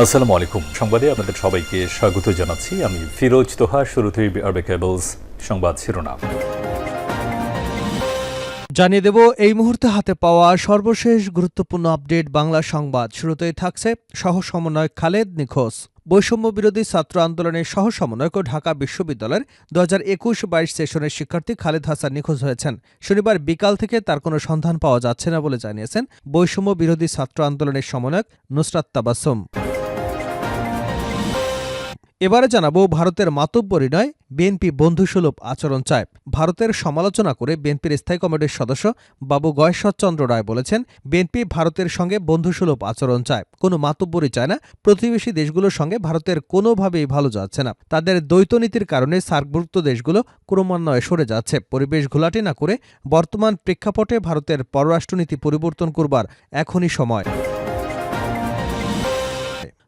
আসসালামু আলাইকুম। সংবাদে আপনাদের সবাইকে স্বাগত জানাচ্ছি। আমি ফিরোজ তোহা, শুরুতেই আরবে কেবলস সংবাদ শিরোনাম। জানিয়ে দেব, এই মুহূর্তে হাতে পাওয়া সর্বশেষ গুরুত্বপূর্ণ আপডেট বাংলা সংবাদ। শুরুতেই থাকছে সহ সমন্বয়ক খালেদ নিখোঁজ। বৈষম্য বিরোধী ছাত্র আন্দোলনের সহ সমন্বয়ক ঢাকা বিশ্ববিদ্যালয়ের দু হাজার একুশ বাইশ সেশনের শিক্ষার্থী খালেদ হাসান নিখোঁজ হয়েছেন। শনিবার বিকাল থেকে তার কোনো সন্ধান পাওয়া যাচ্ছে না বলে জানিয়েছেন বৈষম্য বিরোধী ছাত্র আন্দোলনের সমন্বয়ক নুসরাত তাবাসুম। এবারে জানাব ভারতের মাতব্বরী নয় বিএনপি বন্ধুসুলভ আচরণ চায়। ভারতের সমালোচনা করে বিএনপির স্থায়ী কমিটির সদস্য বাবু গয়েশ্বরচন্দ্র রায় বলেছেন, বিএনপি ভারতের সঙ্গে বন্ধুসুলভ আচরণ চায়। কোনো মাতব্বরী চায় না, প্রতিবেশী দেশগুলোর সঙ্গে ভারতের কোনোভাবেই ভালো যাচ্ছে না। তাদের দ্বৈত নীতির কারণে সার্কভুক্ত দেশগুলো ক্রমান্বয়ে সরে যাচ্ছে। পরিবেশ ঘোলাটে না করে বর্তমান প্রেক্ষাপটে ভারতের পররাষ্ট্রনীতি পরিবর্তন করবার এখনই সময়।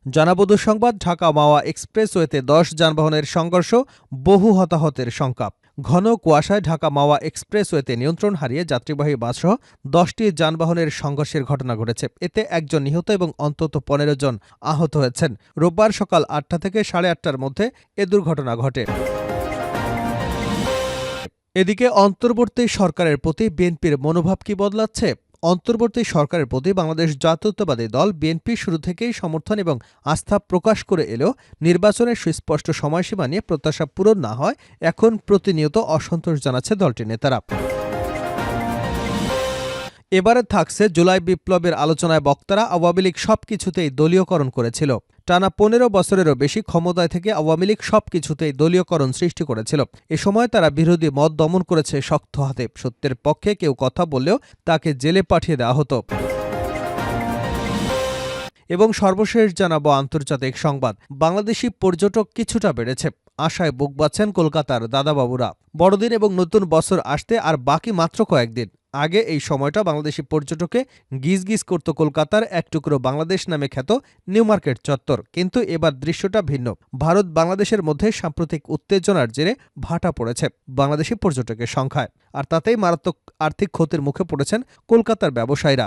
জানাব সংবাদ, ঢাকা মাওয়া এক্সপ্রেসওয়েতে দশ যানবাহনের সংঘর্ষ, বহু হতাহতের শঙ্কা ঘন কুয়াশায় ঢাকা মাওয়া এক্সপ্রেসওয়েতে নিয়ন্ত্রণ হারিয়ে যাত্রীবাহী বাসসহ দশটি যানবাহনের সংঘর্ষের ঘটনা ঘটেছে। এতে একজন নিহত এবং অন্তত পনেরো জন আহত হয়েছেন। রোববার সকাল আটটা থেকে সাড়ে আটটার মধ্যে এ দুর্ঘটনা ঘটে। এদিকে অন্তর্বর্তী সরকারের প্রতি বিএনপির মনোভাব কি বদলাচ্ছে? অন্তর্বর্তী সরকারের প্রতি বাংলাদেশ জাতীয়তাবাদী দল, বিএনপি শুরু থেকেই সমর্থন এবং আস্থা প্রকাশ করে এলেও নির্বাচনের সুস্পষ্ট সময়সীমা নিয়ে প্রত্যাশা পূরণ না হয়, এখন প্রতিনিয়ত অসন্তোষ জানাচ্ছে দলটির নেতারা। এবারে থাকছে জুলাই বিপ্লবের আলোচনায় বক্তারা আওয়ামী লীগ সবকিছুতেই দলীয়করণ করেছিল। টানা পনেরো বছরেরও বেশি ক্ষমতায় থেকে আওয়ামী লীগ সবকিছুতেই দলীয়করণ সৃষ্টি করেছিল। এ সময় তারা বিরোধী মত দমন করেছে শক্ত হাতে। সত্যের পক্ষে কেউ কথা বললেও তাকে জেলে পাঠিয়ে দেওয়া হতো। এবং সর্বশেষ জানাব আন্তর্জাতিক সংবাদ। বাংলাদেশি পর্যটক কিছুটা বেড়েছে। আশায় বুক বাচ্ছেন কলকাতার দাদাবাবুরা। বড়দিন এবং নতুন বছর আসতে আর বাকি মাত্র কয়েকদিন। আগে এই সময়টা বাংলাদেশি পর্যটকে গিজ গিজ করত কলকাতার এক টুকরো বাংলাদেশ নামে খ্যাত নিউ মার্কেট চত্বর। কিন্তু এবার দৃশ্যটা ভিন্ন। ভারত বাংলাদেশের মধ্যে সাম্প্রতিক উত্তেজনার জেরে ভাটা পড়েছে বাংলাদেশি পর্যটকের সংখ্যায়। আর তাতেই মারাত্মক আর্থিক ক্ষতির মুখে পড়েছেন কলকাতার ব্যবসায়ীরা।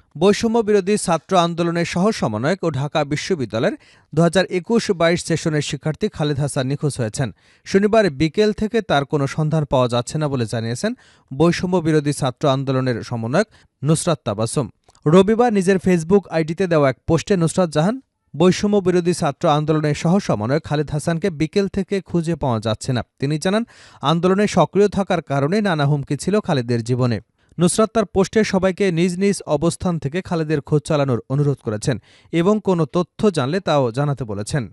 বৈষম্য বিরোধী ছাত্র আন্দোলনের সহ সমন্বয়ক ও ঢাকা বিশ্ববিদ্যালয়ের দু হাজার একুশ বাইশ সেশনের শিক্ষার্থী খালেদ হাসান নিখোঁজ হয়েছেন। শনিবার বিকেল থেকে তার কোনো সন্ধান পাওয়া যাচ্ছে না বলে জানিয়েছেন বৈষম্য বিরোধী ছাত্র আন্দোলনের সমন্বয়ক নুসরাত তাবাসুম। রবিবার নিজের ফেসবুক আইডিতে দেওয়া এক পোস্টে নুসরাত জাহান, বৈষম্য বিরোধী ছাত্র আন্দোলনের সহ সমন্বয়ক খালেদ হাসানকে বিকেল থেকে খুঁজে পাওয়া যাচ্ছে না। তিনি জানান, আন্দোলনে সক্রিয় থাকার কারণে নানা হুমকি ছিল খালেদের জীবনে। নুসরাত তার পোস্টে সবাইকে নিজ নিজ অবস্থান থেকে খালেদের খোঁজ চালানোর অনুরোধ করেছেন এবং কোনো তথ্য জানলে তাও জানাতে বলেছেন।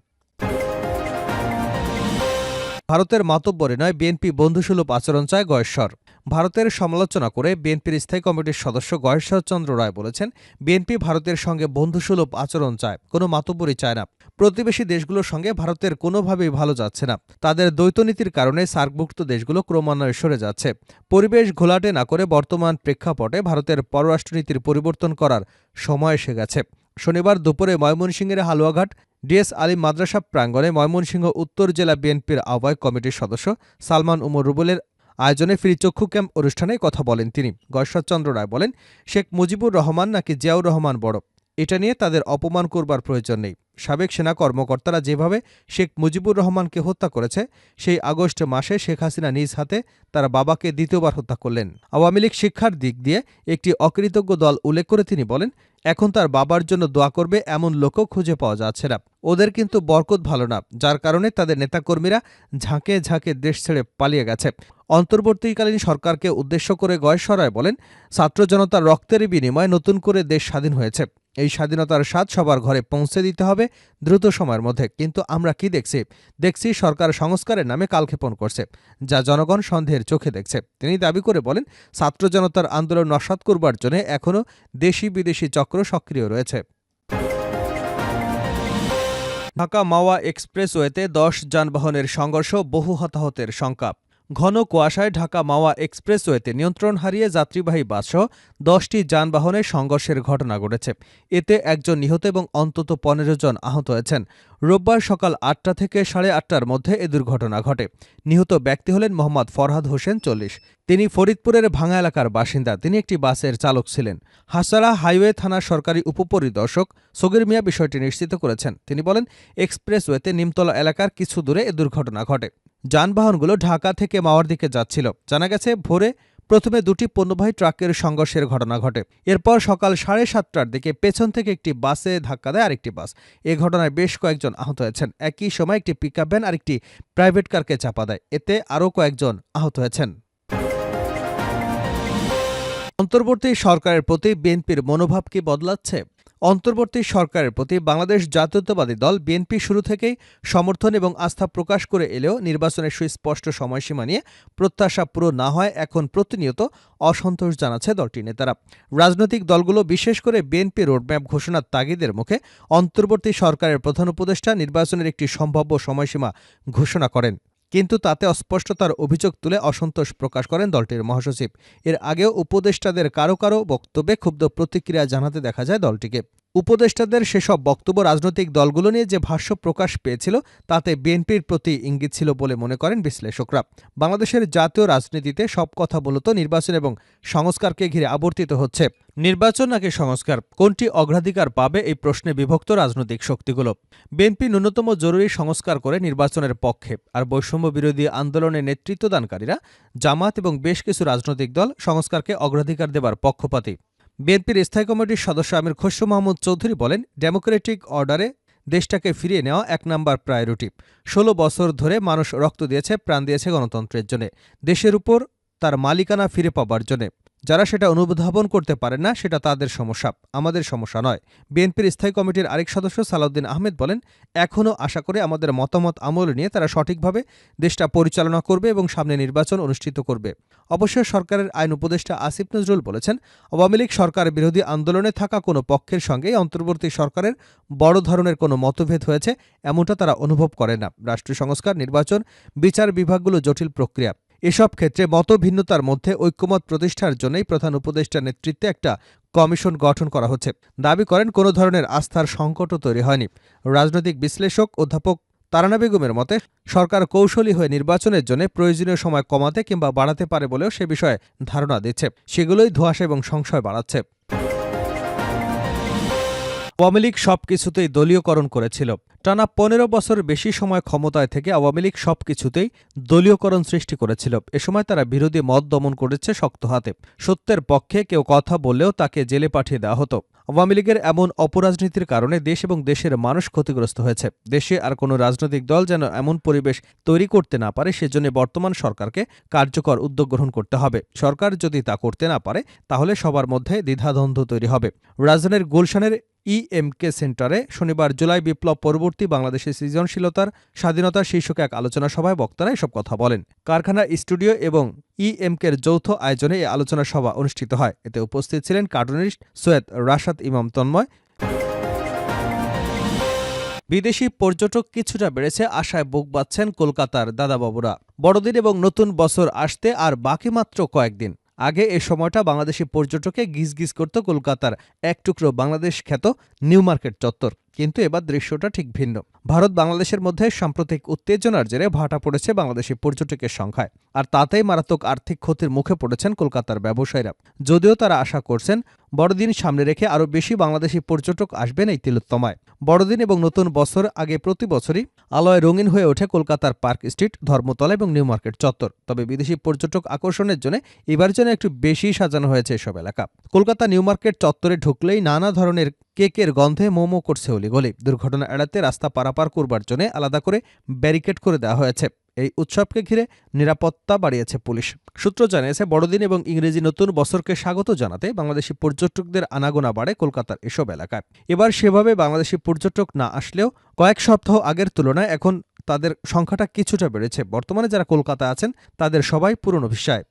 ভারতের মাতব্বরে নয়, বিএনপি বন্ধুসুলভ আচরণ চায় গয়েশ্বর। ভারতের সমালোচনা করে বিএনপির স্থায়ী কমিটির সদস্য গয়েশ্বর চন্দ্র রায় বলেছেন, বিএনপি ভারতের সঙ্গে বন্ধুসুলভ আচরণ চায়, কোনো মাতব্বরই চায় না। প্রতিবেশী দেশগুলোর সঙ্গে ভারতের কোনোভাবেই ভালো যাচ্ছে না। তাদের দ্বৈতনীতির কারণে সার্কভুক্ত দেশগুলো ক্রমান্বয়ে সরে যাচ্ছে। পরিবেশ ঘোলাটে না করে বর্তমান প্রেক্ষাপটে ভারতের পররাষ্ট্রনীতির পরিবর্তন করার সময় এসে গেছে। শনিবার দুপুরে ময়মনসিংহের হালুয়াঘাট ডিএস আলী মাদ্রাসা প্রাঙ্গণে ময়মনসিংহ উত্তর জেলা বিএনপির আহ্বায়ক কমিটির সদস্য সালমান উমর রুবুলের আয়োজনে ফ্রি চক্ষু ক্যাম্প অনুষ্ঠানে কথা বলেন তিনি। গশ্বরচন্দ্র রায় বলেন, শেখ মুজিবুর রহমান নাকি জিয়াউর রহমান বড়? এটা নিয়ে তাদের অপমান করবার প্রয়োজন নেই। সাবেক সেনা কর্মকর্তারা যেভাবে শেখ মুজিবুর রহমানকে হত্যা করেছে, সেই আগস্ট মাসে শেখ হাসিনা নিজ হাতে তার বাবাকে দ্বিতীয়বার হত্যা করলেন। আওয়ামী লীগ শিক্ষার দিক দিয়ে একটি অকৃতজ্ঞ দল উল্লেখ করে তিনি বলেন, এখন তার বাবার জন্য দোয়া করবে এমন লোকও খুঁজে পাওয়া যাচ্ছে না। ওদের কিন্তু বরকত ভালো না, যার কারণে তাদের নেতাকর্মীরা ঝাঁকে ঝাঁকে দেশ ছেড়ে পালিয়ে গেছে। অন্তর্বর্তীকালীন সরকারকে উদ্দেশ্য করে গয়েশ্বরায় বলেন, ছাত্র জনতার রক্তের বিনিময়ে নতুন করে দেশ স্বাধীন হয়েছে। এই স্বাধীনতার স্বাদ সবার ঘরে পৌঁছে দিতে হবে দ্রুত সময়ের মধ্যে। কিন্তু আমরা কি দেখছি? দেখছি সরকার সংস্কারের নামে কালক্ষেপণ করছে, যা জনগণ সন্দেহের চোখে দেখছে। তিনি দাবি করে বলেন, ছাত্র জনতার আন্দোলন নস্বাত করবার জন্য এখনও দেশি বিদেশি চক্র সক্রিয় রয়েছে। ঢাকা মাওয়া এক্সপ্রেসওয়েতে দশ যানবাহনের সংঘর্ষ, বহু হতাহতের শঙ্কা ঘন কুয়াশায় ঢাকা মাওয়া এক্সপ্রেসওয়েতে নিয়ন্ত্রণ হারিয়ে যাত্রীবাহী বাসসহ দশটি যানবাহনের সংঘর্ষের ঘটনা ঘটেছে। এতে একজন নিহত এবং অন্তত পনেরো জন আহত হয়েছেন। রোববার সকাল আটটা থেকে সাড়ে আটটার মধ্যে এ দুর্ঘটনা ঘটে। নিহত ব্যক্তি হলেন মোহাম্মদ ফরহাদ হোসেন চল্লিশ। তিনি ফরিদপুরের ভাঙা এলাকার বাসিন্দা। তিনি একটি বাসের চালক ছিলেন। হাসারা হাইওয়ে থানার সরকারি উপপরিদর্শক সগির মিয়া বিষয়টি নিশ্চিত করেছেন। তিনি বলেন, এক্সপ্রেসওয়েতে নিমতলা এলাকার কিছু দূরে এ দুর্ঘটনা ঘটে। যানবাহনগুলো ঢাকা থেকে মাওয়ার দিকে যাচ্ছিল। জানা গেছে, ভোরে প্রথমে দুটি পণ্যবাহী ট্রাকের সংঘর্ষের ঘটনা ঘটে। এরপর সকাল সাড়ে সাতটার দিকে পেছন থেকে একটি বাসে ধাক্কা দেয় আরেকটি বাস। এ ঘটনায় বেশ কয়েকজন আহত হয়েছেন। একই সময় একটি পিকআপ ভ্যান আরেকটি প্রাইভেট কারকে চাপা দেয়। এতে আরও কয়েকজন আহত হয়েছেন। অন্তর্বর্তী সরকারের প্রতি বিএনপির মনোভাব কি বদলাচ্ছে? অন্তর্বর্তী সরকারের প্রতি বাংলাদেশ জাতীয়তাবাদী দল, বিএনপি, শুরু থেকেই সমর্থন এবং আস্থা প্রকাশ করে এলেও নির্বাচনের সুস্পষ্ট সময়সীমা নিয়ে প্রত্যাশা পুরো না হয় এখন প্রতিনিয়ত অসন্তোষ জানাচ্ছে দলটির নেতারা। রাজনৈতিক দলগুলো বিশেষ করে বিএনপি রোডম্যাপ ঘোষণার তাগিদের মুখে অন্তর্বর্তী সরকারের প্রধান উপদেষ্টা নির্বাচনের একটি সম্ভাব্য সময়সীমা ঘোষণা করেন। কিন্তু তাতে অস্পষ্টতার অভিযোগ তুলে অসন্তোষ প্রকাশ করেন দলটির মহাসচিব। এর আগেও উপদেষ্টাদের কারও কারও বক্তব্যে ক্ষুব্ধ প্রতিক্রিয়া জানাতে দেখা যায় দলটিকে। উপদেষ্টাদের সেসব বক্তব্য রাজনৈতিক দলগুলো নিয়ে যে ভাষ্য প্রকাশ পেয়েছিল, তাতে বিএনপির প্রতি ইঙ্গিত ছিল বলে মনে করেন বিশ্লেষকরা। বাংলাদেশের জাতীয় রাজনীতিতে সব কথা মূলত নির্বাচন এবং সংস্কারকে ঘিরে আবর্তিত হচ্ছে। নির্বাচন নাকি সংস্কার, কোনটি অগ্রাধিকার পাবে এই প্রশ্নে বিভক্ত রাজনৈতিক শক্তিগুলো। বিএনপি ন্যূনতম জরুরি সংস্কার করে নির্বাচনের পক্ষে, আর বৈষম্য বিরোধী আন্দোলনে নেতৃত্বদানকারীরা জামাত এবং বেশ কিছু রাজনৈতিক দল সংস্কারকে অগ্রাধিকার দেবার পক্ষপাতী। বিএনপির স্থায়ী কমিটির সদস্য আমির খসরু মাহমুদ চৌধুরী বলেন, ডেমোক্রেটিক অর্ডারে দেশটাকে ফিরিয়ে নেওয়া এক নাম্বার প্রায়োরিটি। ষোলো বছর ধরে মানুষ রক্ত দিয়েছে, প্রাণ দিয়েছে গণতন্ত্রের জন্য। দেশের উপর তার মালিকানা ফিরে পাবার জন্য। যারা সেটা অনুধাবন করতে পারে না, সেটা তাদের সমস্যা, আমাদের সমস্যা নয়। বিএনপির স্থায়ী কমিটির আরেক সদস্য সালাউদ্দিন আহমেদ বলেন, এখনও আশা করে আমাদের মতামত আমল নিয়ে তারা সঠিকভাবে দেশটা পরিচালনা করবে এবং সামনে নির্বাচন অনুষ্ঠিত করবে। অবশ্য সরকারের আইন উপদেষ্টা আসিফ নজরুল বলেছেন, আওয়ামী লীগ সরকার বিরোধী আন্দোলনে থাকা কোনো পক্ষের সঙ্গেই অন্তর্বর্তী সরকারের বড় ধরনের কোনো মতভেদ হয়েছে, এমনটা তারা অনুভব করে না। রাষ্ট্রীয় সংস্কার, নির্বাচন, বিচার বিভাগগুলো জটিল প্রক্রিয়া। এসব ক্ষেত্রে মতভিন্নতার মধ্যে ঐক্যমত প্রতিষ্ঠার জন্যই প্রধান উপদেষ্টার নেতৃত্বে একটা কমিশন গঠন করা হচ্ছে। দাবি করেন, কোনো ধরনের আস্থার সংকটও তৈরি হয়নি। রাজনৈতিক বিশ্লেষক অধ্যাপক তারানা বেগমের মতে, সরকার কৌশলী হয়ে নির্বাচনের জন্য প্রয়োজনীয় সময় কমাতে কিংবা বাড়াতে পারে বলেও সে বিষয়ে ধারণা দিচ্ছে। সেগুলোই ধোঁয়াশা এবং সংশয় বাড়াচ্ছে। আওয়ামী লীগ সবকিছুতেই দলীয়করণ করেছিল। টানা পনেরো বছর বেশি সময় ক্ষমতায় থেকে আওয়ামী লীগ সবকিছুতেই দলীয়করণ সৃষ্টি করেছিল। এ সময় তারা বিরোধী মত দমন করেছে শক্ত হাতে। সত্যের পক্ষে কেউ কথা বললেও তাকে জেলে পাঠিয়ে দেওয়া হতো। আওয়ামী লীগের এমন অপরাজনীতির কারণে দেশ এবং দেশের মানুষ ক্ষতিগ্রস্ত হয়েছে। দেশে আর কোনো রাজনৈতিক দল যেন এমন পরিবেশ তৈরি করতে না পারে, সেজন্য বর্তমান সরকারকে কার্যকর উদ্যোগ গ্রহণ করতে হবে। সরকার যদি তা করতে না পারে, তাহলে সবার মধ্যে দ্বিধাদ্বন্দ্ব তৈরি হবে। রাজধানীর গুলশানের ইএমকে সেন্টারে শনিবার জুলাই বিপ্লব পরবর্তী বাংলাদেশের সৃজনশীলতার স্বাধীনতা শীর্ষক এক আলোচনা সভায় বক্তারা এসব কথা বলেন। কারখানা স্টুডিও এবং ইএমকের যৌথ আয়োজনে এই আলোচনা সভা অনুষ্ঠিত হয়। এতে উপস্থিত ছিলেন কার্টুনিস্ট সৈয়দ রাশাদ ইমাম তন্ময়। বিদেশি পর্যটক কিছুটা বেড়েছে আশায় বুক বাঁধছেন কলকাতার দাদাবাবুরা। বড়দিন এবং নতুন বছর আসতে আর বাকি মাত্র কয়েকদিন। আগে এ সময়টা বাংলাদেশি পর্যটকে গিজ গিজ করত কলকাতার এক টুকরো বাংলাদেশ খ্যাত নিউ মার্কেট চত্বর। কিন্তু এবার দৃশ্যটা ঠিক ভিন্ন। ভারত বাংলাদেশের মধ্যে সাম্প্রতিক উত্তেজনার জেরে ভাটা পড়েছে বাংলাদেশি পর্যটকের সংখ্যায়। আর তাতেই মারাত্মক আর্থিক ক্ষতির মুখে পড়েছেন কলকাতার ব্যবসায়ীরা। যদিও তারা আশা করছেন, বড়দিন সামনে রেখে আরও বেশি বাংলাদেশি পর্যটক আসবেন এই তিলোত্তমায়। বড়দিন এবং নতুন বছর আগে প্রতি বছরই আলোয় রঙিন হয়ে ওঠে কলকাতার পার্ক স্ট্রিট, ধর্মতলা এবং নিউ মার্কেট চত্বর। তবে বিদেশি পর্যটক আকর্ষণের জন্য এবার যেন একটু বেশি সাজানো হয়েছে এসব এলাকা। কলকাতা নিউ মার্কেট চত্বরে ঢুকলেই নানা ধরনের কেকের গন্ধে মোমো করছে অলিগলি। দুর্ঘটনা এড়াতে রাস্তা পারাপার করবার জন্য আলাদা করে ব্যারিকেড করে দেওয়া হয়েছে। এই উৎসবকে ঘিরে নিরাপত্তা বাড়িয়েছে পুলিশ। সূত্র জানিয়েছে, বড়দিন এবং ইংরেজি নতুন বছরকে স্বাগত জানাতে বাংলাদেশি পর্যটকদের আনাগোনা বাড়ে কলকাতার এসব এলাকায়। এবার সেভাবে বাংলাদেশি পর্যটক না আসলেও কয়েক সপ্তাহ আগের তুলনায় এখন তাদের সংখ্যাটা কিছুটা বেড়েছে। বর্তমানে যারা কলকাতা আছেন, তাদের সবাই পুরনো ভিসায়।